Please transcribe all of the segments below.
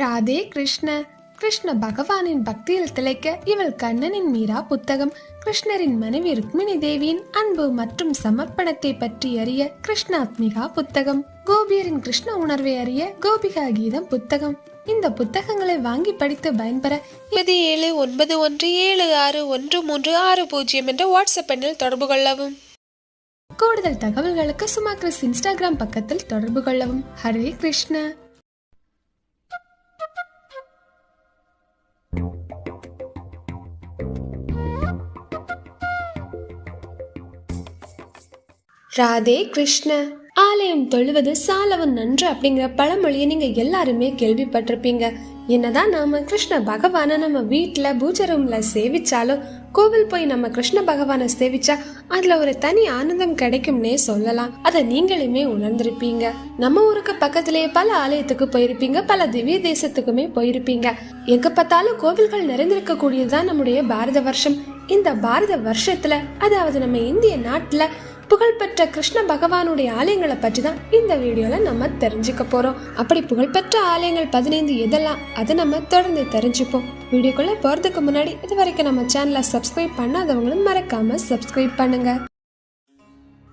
ராதே கிருஷ்ண. கிருஷ்ண பகவானின் பக்தியில் திளைக்க இவள் கண்ணனின் மீரா புத்தகம். கிருஷ்ணரின் மனைவி ருக்மிணி தேவியின் அன்பு மற்றும் சமர்ப்பணத்தை பற்றி அறிய கிருஷ்ணாத்மிகா புத்தகம். கோபியரின் கிருஷ்ண உணர்வை அறிய கோபிகா கீதம் புத்தகம். இந்த புத்தகங்களை வாங்கி படித்து பயன்பெற ஒன்பது ஏழு ஒன்பது ஒன்று ஏழு ஆறு ஒன்று மூன்று ஆறு பூஜ்ஜியம் என்ற வாட்ஸ்அப் எண்ணில் தொடர்பு கொள்ளவும். கூடுதல் தகவல்களுக்கு சுமா கிறிஸ் இன்ஸ்டாகிராம் பக்கத்தில் தொடர்பு கொள்ளவும். ஹரே கிருஷ்ண. ராதே கிருஷ்ண. ஆலயம் தொழுவது சாலவன் நன்று அப்படிங்கிற பழமொழியை நீங்க எல்லாருமே கேள்விப்பட்டிருப்பீங்க. என்னதான் நாம கிருஷ்ண பகவானை நம்ம வீட்டுல பூஜை ரூம்ல சேவிச்சாலும் கோவில் போய் நம்ம கிருஷ்ண பகவானை சேவிச்சா அதுல ஒரு தனி ஆனந்தம் கிடைக்கும்னே சொல்லலாம். அதை நீங்களுமே உணர்ந்திருப்பீங்க. நம்ம ஊருக்கு பக்கத்திலேயே பல ஆலயத்துக்கு போயிருப்பீங்க பல திவ்ய தேசத்துக்குமே போயிருப்பீங்க. எங்க பார்த்தாலும் கோவில்கள் நிறைந்திருக்க கூடியதுதான் நம்முடைய பாரத வருஷம். இந்த பாரத வருஷத்துல அதாவது நம்ம இந்திய நாட்டுல புகழ்பெற்ற கிருஷ்ண பகவானுடைய ஆலயங்களை பற்றி தான் இந்த வீடியோல நம்ம தெரிஞ்சுக்க போறோம். அப்படி புகழ்பெற்ற ஆலயங்கள் பதினைந்து எதெல்லாம் அதை நம்ம தொடர்ந்து தெரிஞ்சுப்போம். வீடியோக்குள்ள போறதுக்கு முன்னாடி இது வரைக்கும் நம்ம சேனலை சப்ஸ்கிரைப் பண்ணாதவங்களும் மறக்காம சப்ஸ்கிரைப் பண்ணுங்க.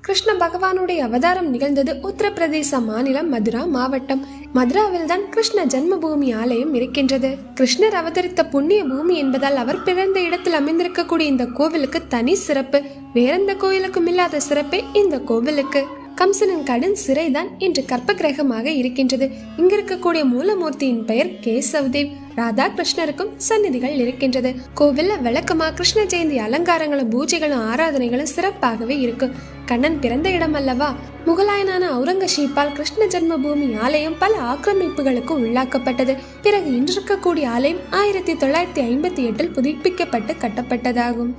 கிருஷ்ண பகவானுடைய அவதாரம் நிகழ்ந்தது உத்தரப்பிரதேச மாநிலம் மதுரா மாவட்டம். மதுராவில் தான் கிருஷ்ண ஜன்மபூமி ஆலயம் இருக்கின்றது. கிருஷ்ணர் அவதரித்த புண்ணிய பூமி என்பதால் அவர் பிறந்த இடத்தில் அமைந்திருக்கக்கூடிய இந்த கோவிலுக்கு தனி சிறப்பு. வேறெந்த கோயிலுக்கும் இல்லாத சிறப்பே இந்த கோவிலுக்கு. கம்சனின் கடும் சிறைதான் இன்று கற்ப கிரகமாக இருக்கின்றது. இங்க இருக்கக்கூடிய மூலமூர்த்தியின் பெயர் கேசவ்தேவ். ராதா கிருஷ்ணருக்கும் சந்நிதிகள் இருக்கின்றது. கோவில்ல விளக்கமா கிருஷ்ண ஜெயந்தி அலங்காரங்களும் பூஜைகளும் ஆராதனைகளும் சிறப்பாகவே இருக்கும். கண்ணன் பிறந்த இடம் அல்லவா? முகலாயனான அவுரங்கசீப்பால் கிருஷ்ண ஜென்மபூமி ஆலயம் பல ஆக்கிரமிப்புகளுக்கு உள்ளாக்கப்பட்டது. பிறகு இன்றிருக்கக்கூடிய ஆலயம் ஆயிரத்தி தொள்ளாயிரத்தி ஐம்பத்தி எட்டில் புதுப்பிக்கப்பட்டு கட்டப்பட்டதாகும்.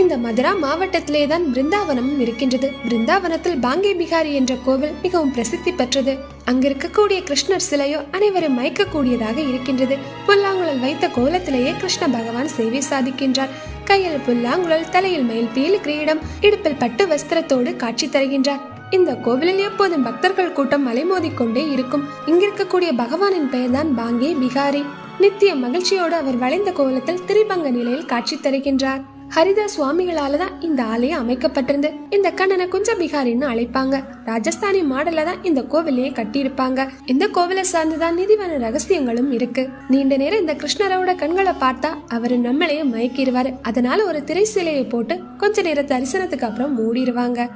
இந்த மதுரா மாவட்டத்திலே தான் பிருந்தாவனமும் இருக்கின்றது. பிருந்தாவனத்தில் பாங்கே பிகாரி என்ற கோவில் மிகவும் பிரசித்தி பெற்றது. அங்கிருக்கக்கூடிய கிருஷ்ணர் சிலையோ அனைவரும் மயக்கக்கூடியதாக இருக்கின்றது. புல்லாங்குழல் வைத்த கோலத்திலேயே கிருஷ்ண பகவான் சேவை சாதிக்கின்றார். கையில் புல்லாங்குழல் தலையில் மயில் பீலி கிரீடம் இடுப்பில் பட்டு வஸ்திரத்தோடு காட்சி தருகின்றார். இந்த கோவிலில் எப்போதும் பக்தர்கள் கூட்டம் அலைமோதிக்கொண்டே இருக்கும். இங்கிருக்கக்கூடிய பகவானின் பெயர்தான் பாங்கே பிகாரி நித்திய மகிழ்ச்சியோடு அவர் வளைந்த கோலத்தில் திரிபங்க நிலையில் காட்சி தருகின்றார். ஹரிதாஸ் சுவாமிகளால தான் இந்த ஆலயம் அமைக்கப்பட்டிருந்து. இந்த கண்ணனை குஞ்ச பிகாரின்னு அழைப்பாங்க. ராஜஸ்தானி மாடல்ல தான் இந்த கோவிலையே கட்டியிருப்பாங்க. இந்த கோவிலை சார்ந்துதான் நிதிவான ரகசியங்களும் இருக்கு. நீண்ட நேரம் இந்த கிருஷ்ணரோட கண்களை பார்த்தா அவரு நம்மளையே மயக்கிடுவாரு. அதனால ஒரு திரை சிலையை போட்டு கொஞ்ச நேர தரிசனத்துக்கு அப்புறம் மூடிடுவாங்க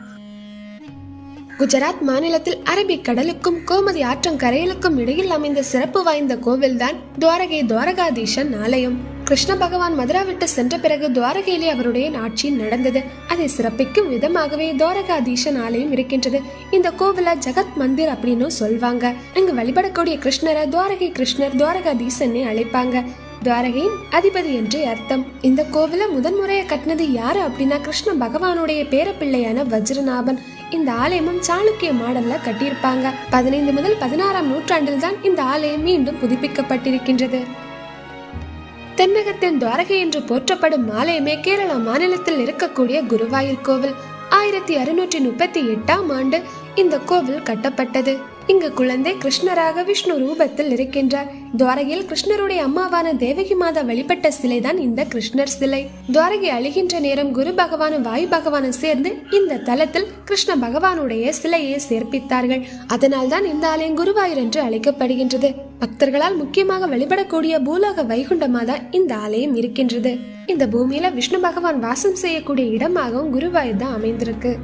குஜராத் மாநிலத்தில் அரபிக் கடலுக்கும் கோமதி ஆற்றங்கரைகளுக்கும் இடையில் அமைந்த சிறப்பு வாய்ந்த கோவில்தான் துவாரகை துவாரகாதீஷன் ஆலயம். கிருஷ்ண பகவான் மதுரா விட்டு சென்ற பிறகு துவாரகையிலே அவருடைய ஆட்சி நடந்தது. அதை சிறப்பிக்கும் விதமாகவே துவாரகாதீஷன் ஆலயம் இருக்கின்றது. இந்த கோவில ஜெகத் மந்திர் அப்படின்னு சொல்வாங்க. இங்கு வழிபடக்கூடிய கிருஷ்ணரை துவாரகை கிருஷ்ணர் துவாரகாதீசன்னே அழைப்பாங்க. துவாரகையின் அதிபதி என்று அர்த்தம். இந்த கோவில முதன்முறையை கட்டினது யாரு அப்படின்னா கிருஷ்ண பகவானுடைய பேரப்பிள்ளையான வஜ்ரநாபன். இந்த ஆலயமும் சாளுக்கிய மாடல்ல கட்டியிருப்பாங்க. பதினைந்து முதல் பதினாறாம் நூற்றாண்டில் தான் இந்த ஆலயம் மீண்டும் புதுப்பிக்கப்பட்டிருக்கின்றது. தென்னகத்தின் துவாரகை என்று போற்றப்படும் ஆலயமே கேரளா மாநிலத்தில் இருக்கக்கூடிய குருவாயூர் கோவில். ஆயிரத்தி அறுநூற்றி முப்பத்தி எட்டாம் ஆண்டு இந்த கோவில் கட்டப்பட்டது. இங்கு குழந்தை கிருஷ்ணராக விஷ்ணு ரூபத்தில் இருக்கின்றார். துவாரகையில் கிருஷ்ணருடைய அம்மாவான தேவகி மாதா வழிபட்ட சிலைதான் இந்த கிருஷ்ணர் சிலை. துவாரகை அழிகின்ற நேரம் குரு பகவானும் வாயு பகவானும் சேர்ந்து இந்த தலத்தில் கிருஷ்ண பகவானுடைய சிலையை சேர்ப்பித்தார்கள். அதனால் தான் இந்த ஆலயம் குருவாயூர் என்று அழைக்கப்படுகின்றது. பக்தர்களால் முக்கியமாக வழிபடக்கூடிய பூலோக வைகுண்டமாதான் இந்த ஆலயம் இருக்கின்றது. இந்த பூமியில விஷ்ணு பகவான் வாசம் செய்யக்கூடிய இடமாகவும் குருவாயூர் தான் அமைந்திருக்கு.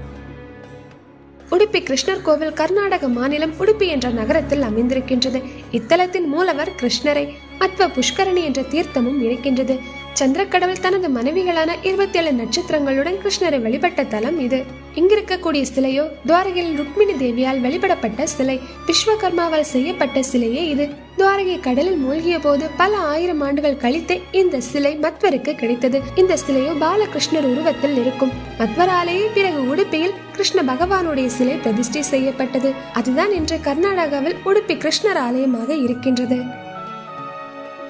உடுப்பி கிருஷ்ணர் கோவில் கர்நாடக மாநிலம் உடுப்பி என்ற நகரத்தில் அமைந்திருக்கின்றது. இத்தலத்தின் மூலவர் கிருஷ்ணரை அத்வ புஷ்கரணி என்ற தீர்த்தமும் இருக்கின்றது. சந்திரக்கடவுள் தனது மனைவிகளான இருபத்தி ஏழு நட்சத்திரங்களுடன் கிருஷ்ணரை வழிபட்ட தலம் இது. இங்கிருக்கக்கூடிய சிலையோ துவாரகையில் ருக்மிணி தேவியால் வழிபடப்பட்ட சிலை விஸ்வகர்மாவால் செய்யப்பட்ட சிலையே இது. துவாரகை கடலில் மூழ்கிய போது பல ஆயிரம் ஆண்டுகள் கழித்து இந்த சிலை மத்வருக்கு கிடைத்தது. இந்த சிலையோ பாலகிருஷ்ணர் உருவத்தில் இருக்கும். மத்வராலேயே பிறகு உடுப்பியில் கிருஷ்ண பகவானுடைய சிலை பிரதிஷ்டை செய்யப்பட்டது. அதுதான் இன்று கர்நாடகாவில் உடுப்பி கிருஷ்ணர் ஆலயமாக இருக்கின்றது.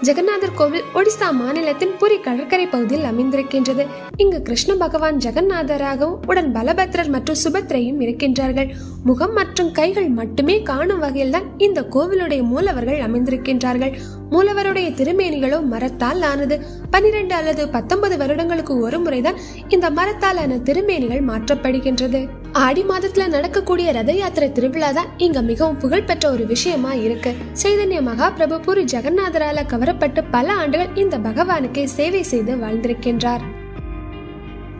ஜெகநாதர் கோவில் ஒடிசா மாநிலத்தின் புரி கடற்கரை பகுதியில் அமைந்திருக்கின்றது. இங்கு கிருஷ்ண பகவான் ஜெகநாதராகவும் உடன் பலபத்ரர் மற்றும் சுபத்ரையும் இருக்கின்றார்கள். முகம் மற்றும் கைகள் மட்டுமே காணும் வகையில் தான் இந்த கோவிலுடைய மூலவர்கள் அமைந்திருக்கின்றார்கள். மூலவருடைய திருமேனிகளோ மரத்தால் ஆனது. பனிரெண்டு அல்லது பத்தொன்பது வருடங்களுக்கு ஒரு முறைதான் இந்த மரத்தால் ஆன திருமேனிகள் மாற்றப்படுகின்றது. ஆடி மாதத்துல நடக்கக்கூடிய ரத யாத்திரை திருவிழா தான் இங்க மிகவும் புகழ்பெற்ற ஒரு விஷயமா இருக்கு. சைதன்ய மகாபிரபு பூரி ஜெகநாதரால கவரப்பட்டு பல ஆண்டுகள் இந்த பகவானுக்கே சேவை செய்து வாழ்ந்திருக்கின்றார்.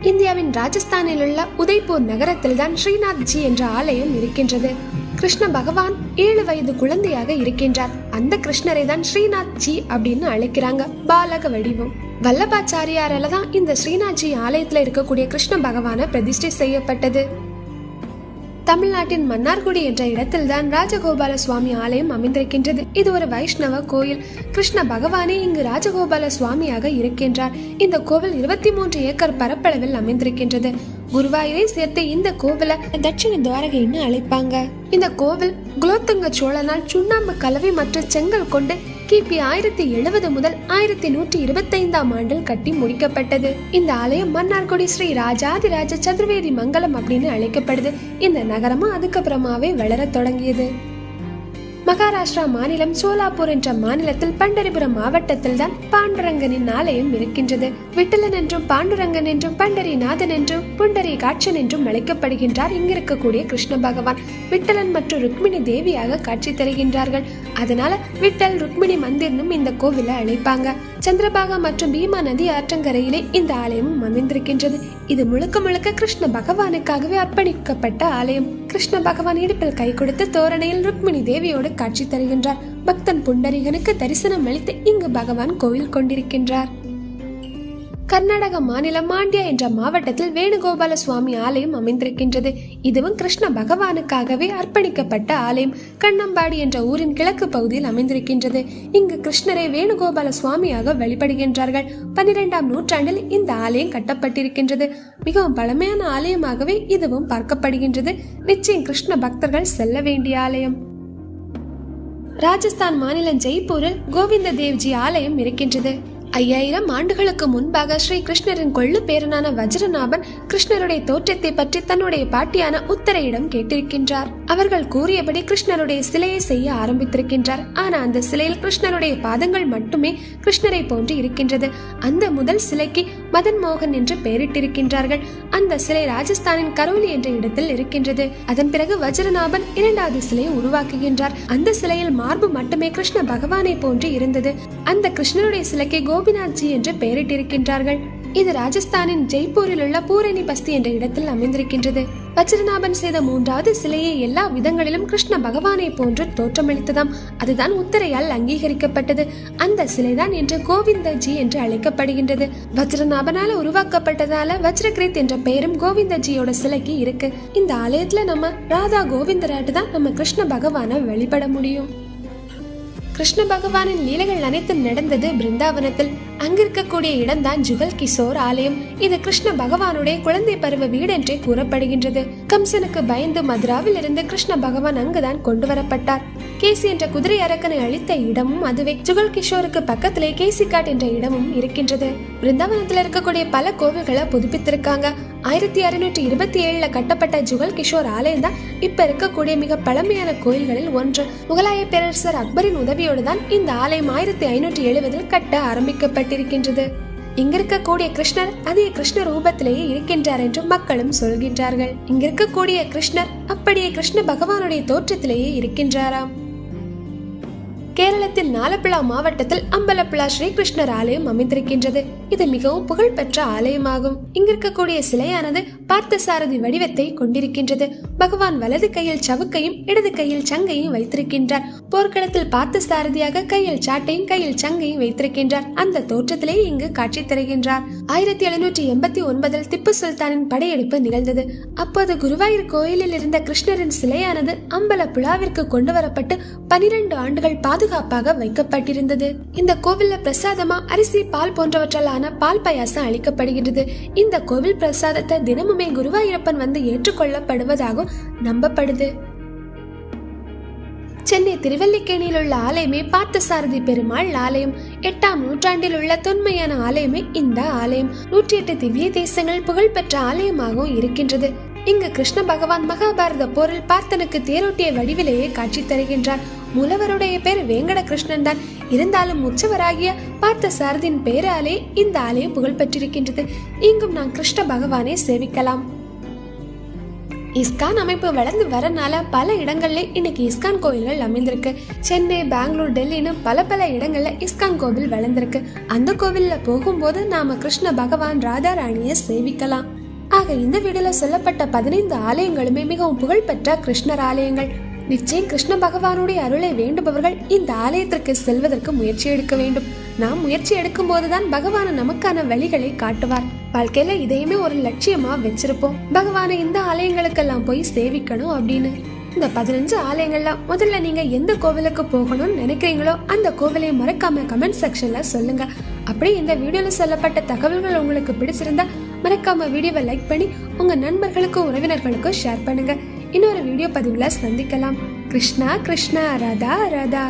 இந்தியாவின் ராஜஸ்தானில் உள்ள உதய்பூர் நகரத்தில் தான் ஸ்ரீநாத் ஜி என்ற ஆலயம் இருக்கின்றது. கிருஷ்ண பகவான் ஏழு வயது குழந்தையாக இருக்கின்றார். அந்த கிருஷ்ணரை தான் ஸ்ரீநாத் ஜி அப்படின்னு அழைக்கிறாங்க. பாலக வடிவம். வல்லபாச்சாரியாரால தான் இந்த ஸ்ரீநாத் ஜி ஆலயத்துல இருக்கக்கூடிய கிருஷ்ண பகவான பிரதிஷ்டை செய்யப்பட்டது. தமிழ்நாட்டின் மன்னார்குடி என்ற இடத்தில்தான் ராஜகோபால சுவாமி ஆலயம் அமைந்திருக்கின்றது. இது ஒரு வைஷ்ணவ கோயில். கிருஷ்ண பகவானே இங்கு ராஜகோபால சுவாமியாக இருக்கின்றார். இந்த கோவில் இருபத்தி மூன்று ஏக்கர் பரப்பளவில் அமைந்திருக்கின்றது. குருவாயூரை சேர்த்து இந்த கோவிலை தட்சிண துவாரகைன்னு அழைப்பாங்க. இந்த கோவில் குலோத்துங்க சோழனால் சுண்ணாம்பு கலவை மற்றும் செங்கல் கொண்டு கிபி ஆயிரத்தி எழுபது முதல் ஆயிரத்தி நூற்றி இருபத்தைந்தாம் ஆண்டில் கட்டி முடிக்கப்பட்டது. இந்த ஆலயம் மன்னார்குடி ஸ்ரீ ராஜாதிராஜ சதுர்வேதி மங்கலம் அப்படின்னு அழைக்கப்படுது. இந்த நகரமும் அதுக்கப்புறமாவே வளரத் தொடங்கியது. மகாராஷ்டிரா மாநிலம் சோலாப்பூர் என்ற மாநிலத்தில் பண்டரிபுரம் மாவட்டத்தில் தான் பாண்டுரங்கனின் ஆலயம் இருக்கின்றது. விட்டலன் என்றும் பாண்டுரங்கன் என்றும் பண்டரிநாதன் என்றும் புண்டரி காட்சன் என்றும் அழைக்கப்படுகின்றார். இங்கிருக்கக்கூடிய கிருஷ்ண பகவான் விட்டலன் மற்றும் ருக்மிணி தேவியாக காட்சி தருகின்றார்கள். அதனால விட்டல் ருக்மிணி மந்திர்னும் இந்த கோவிலை அழைப்பாங்க. சந்திரபாகா மற்றும் பீமா நதி ஆற்றங்கரையிலே இந்த ஆலயமும் அமைந்திருக்கின்றது. இது முழுக்க முழுக்க கிருஷ்ண பகவானுக்காகவே அர்ப்பணிக்கப்பட்ட ஆலயம். கிருஷ்ண பகவான் இடுப்பில் கை கொடுத்து தோரணையில் ருக்மிணி தேவியோடு காட்சி தருகின்றார். பக்தன் புண்டரீகனுக்கு தரிசனம் அளித்து இங்கு பகவான் கோயில் கொண்டிருக்கின்றார். கர்நாடக மாநிலம் மாண்டியா என்ற மாவட்டத்தில் வேணுகோபால சுவாமி ஆலயம் அமைந்திருக்கின்றது. இதுவும் கிருஷ்ண பகவானுக்காகவே அர்ப்பணிக்கப்பட்ட ஆலயம். கண்ணம்பாடி என்ற ஊரின் கிழக்கு பகுதியில் அமைந்திருக்கின்றது. இங்கு கிருஷ்ணரை வேணுகோபால சுவாமியாக வழிபடுகின்றார்கள். பன்னிரெண்டாம் நூற்றாண்டில் இந்த ஆலயம் கட்டப்பட்டிருக்கின்றது. மிகவும் பழமையான ஆலயமாகவே இதுவும் பார்க்கப்படுகின்றது. நிச்சயம் கிருஷ்ண பக்தர்கள் செல்ல வேண்டிய ஆலயம். ராஜஸ்தான் மாநிலம் ஜெய்ப்பூரில் கோவிந்த தேவ்ஜி ஆலயம் இருக்கின்றது. ஐயாயிரம் ஆண்டுகளுக்கு முன்பாக ஸ்ரீ கிருஷ்ணரின் கொள்ளு பேரனான வஜ்ரநாபன் கிருஷ்ணருடைய தோற்றத்தை பற்றி தன்னுடைய பாட்டியான உத்தரையிடம் கேட்டிருக்கின்றார். அவர்கள் கூறியபடி கிருஷ்ணருடைய சிலையை செய்ய ஆரம்பித்திருக்கின்றார். ஆனா அந்த சிலையில் கிருஷ்ணருடைய பாதங்கள் மட்டுமே கிருஷ்ணரை போன்று இருக்கின்றது. அந்த முதல் சிலைக்கு மதன் மோகன் என்று பெயரிட்டிருக்கின்றார்கள். அந்த சிலை ராஜஸ்தானின் கரோலி என்ற இடத்தில் இருக்கின்றது. அதன் பிறகு வஜ்ரநாபன் இரண்டாவது சிலையை உருவாக்குகின்றார். அந்த சிலையில் மார்பு மட்டுமே கிருஷ்ண பகவானை போன்று இருந்தது. அந்த கிருஷ்ணனுடைய சிலைக்கு கோபிநாத்ஜி என்று பெயரிட்டிருக்கின்றார்கள். இது ராஜஸ்தானின் ஜெய்ப்பூரில் உள்ள பூரணி பஸ்தி என்ற இடத்தில் அமைந்திருக்கின்றது. வஜ்ரநாபன் செய்த மூன்றாவது சிலையை எல்லா விதங்களிலும் கிருஷ்ண பகவானை போன்று தோற்றமளித்ததாம். அதுதான் உத்தரையால் அங்கீகரிக்கப்பட்டது. அந்த சிலைதான் என்று கோவிந்தஜி என்று அழைக்கப்படுகின்றது. வஜ்ரநாபனால உருவாக்கப்பட்டதால வஜ்ரகிரித் என்ற பெயரும் கோவிந்தஜியோட சிலைக்கு இருக்கு. இந்த ஆலயத்துல நம்ம ராதா கோவிந்தராட்டு தான் நம்ம கிருஷ்ண பகவானை வழிபட முடியும். கிருஷ்ண பகவானின் லீலைகள் அனைத்தும் நடந்தது பிருந்தாவனத்தில். அங்கிருக்கக்கூடிய இடம்தான் ஜுகல் கிஷோர் ஆலயம். இது கிருஷ்ண பகவானுடைய குழந்தை பருவ வீடு என்றே கூறப்படுகின்றது. கம்சனுக்கு பயந்து மதுராவில் இருந்து கிருஷ்ண பகவான் அங்குதான் கொண்டு வரப்பட்டார். கேசி என்ற குதிரை அரக்கனை அழித்த இடமும் அதுவே. ஜுகல் கிஷோருக்கு பக்கத்திலே கேசிகாட் என்ற இடமும் இருக்கின்றது. பிருந்தாவனத்தில் இருக்கக்கூடிய பல கோவில்களை புதுப்பித்திருக்காங்க. ஆயிரத்தி அறுநூற்றி இருபத்தி ஏழுல கட்டப்பட்ட ஜுகல் கிஷோர் ஆலயம் தான் இப்ப இருக்கக்கூடிய மிக பழமையான கோயில்களில் ஒன்று முகலாய பேரரசர் அக்பரின் உதவியோடு தான் இந்த ஆலயம் ஆயிரத்தி ஐநூற்றி எழுபதில் கட்ட ஆரம்பிக்கப்பட்டிருக்கின்றது. இங்க இருக்கக்கூடிய கிருஷ்ணர் அதே கிருஷ்ண ரூபத்திலேயே இருக்கின்றார் என்று மக்களும் சொல்கின்றார்கள். இங்க இருக்கக்கூடிய கிருஷ்ணர் அப்படியே கிருஷ்ண பகவானுடைய தோற்றத்திலேயே இருக்கின்றாராம். கேரளத்தின் நாலப்பிழா மாவட்டத்தில் அம்பலப்பிளா ஸ்ரீகிருஷ்ணர் ஆலயம் அமைந்திருக்கின்றது. இது மிகவும் புகழ்பெற்ற ஆலயமாகும். இங்க இருக்கக்கூடிய சிலையானது பார்த்தசாரதி வடிவத்தை கொண்டிருக்கின்றது. பகவான் வலது கையில் சவுக்கையும் இடது கையில் சங்கையும் வைத்திருக்கின்றார். போர்க்களத்தில் பார்த்தசாரதியாக கையில் சாட்டையும் கையில் சங்கையும் வைத்திருக்கின்றார். அந்த தோற்றத்திலே இங்கு காட்சி தருகின்றார். ஆயிரத்தி எழுநூற்றி எண்பத்தி ஒன்பதில் திப்பு சுல்தானின் படையெடுப்பு நிகழ்ந்தது. அப்போது குருவாயூர் கோயிலில் இருந்த கிருஷ்ணரின் சிலையானது அம்பல புலாவிற்கு கொண்டு வரப்பட்டு பனிரெண்டு ஆண்டுகள் பாதுகாப்பாக வைக்கப்பட்டிருந்தது. இந்த கோவில்ல பிரசாதமா அரிசி பால் போன்றவற்றாலான பால் பாயாசம் அளிக்கப்படுகின்றது. இந்த கோவில் பிரசாதத்தை தினமும் குருவாயூரப்பன் வந்து ஏற்றுக்கொள்ளப்படுவதாகவும் நம்பப்படுது. சென்னை திருவல்லிக்கேணியில் உள்ள ஆலயமே பார்த்தசாரதி பெருமாள் ஆலயம். எட்டாம் நூற்றாண்டில் உள்ள தொன்மையான ஆலயமே இந்த ஆலயம். நூற்றி எட்டு திவ்ய தேசங்கள் புகழ்பெற்ற ஆலயமாகவும் இருக்கின்றது. இங்கு கிருஷ்ண பகவான் மகாபாரத போரில் பார்த்தனுக்கு தேரோட்டிய வடிவிலேயே காட்சி தருகின்றார். மூலவருடைய பேர் வேங்கட கிருஷ்ணன் தான். இருந்தாலும் உற்சவராகிய பார்த்த சாரதின் பெயராலே இந்த ஆலயம் புகழ் பெற்றிருக்கின்றது இங்கும் நாம் கிருஷ்ண பகவானை சேவிக்கலாம். இஸ்கான் அமைப்பு வளர்ந்து வரனால பல இடங்கள்ல இன்னைக்கு இஸ்கான் கோயில்கள் அமைந்திருக்கு. சென்னை பெங்களூர் டெல்லின்னு பல பல இடங்கள்ல இஸ்கான் கோவில் வளர்ந்திருக்கு. அந்த கோவில்ல போகும்போது நாம கிருஷ்ண பகவான் ராதா ராணிய சேவிக்கலாம். ஆக இந்த வீடியோல சொல்லப்பட்ட பதினைந்து ஆலயங்களுமே மிகவும் புகழ்பெற்ற கிருஷ்ணர் ஆலயங்கள். நிச்சயம் கிருஷ்ண பகவானுடைய அருளை வேண்டுபவர்கள் இந்த ஆலயத்திற்கு செல்வதற்கு முயற்சி எடுக்க வேண்டும். நாம் முயற்சி எடுக்கும் போதுதான் பகவான் நமக்கான வழிகளை காட்டுவார். வாழ்க்கையில இதையுமே ஒரு லட்சியமா வச்சிருப்போம். பகவானை இந்த ஆலயங்களுக்கெல்லாம் போய் சேவிக்கணும் அப்படின்னு. இந்த பதினஞ்சு ஆலயங்கள்ல முதல்ல நீங்க எந்த கோவிலுக்கு போகணும்னு நினைக்கிறீங்களோ அந்த கோவிலை மறக்காம கமெண்ட் செக்ஷன்ல சொல்லுங்க. அப்படியே இந்த வீடியோல சொல்லப்பட்ட தகவல்கள் உங்களுக்கு பிடிச்சிருந்தா மறக்காம வீடியோவை லைக் பண்ணி உங்க நண்பர்களுக்கும் உறவினர்களுக்கும் ஷேர் பண்ணுங்க. இன்னொரு வீடியோ பதிவுல சந்திக்கலாம். கிருஷ்ணா கிருஷ்ணா ராதா ராதா.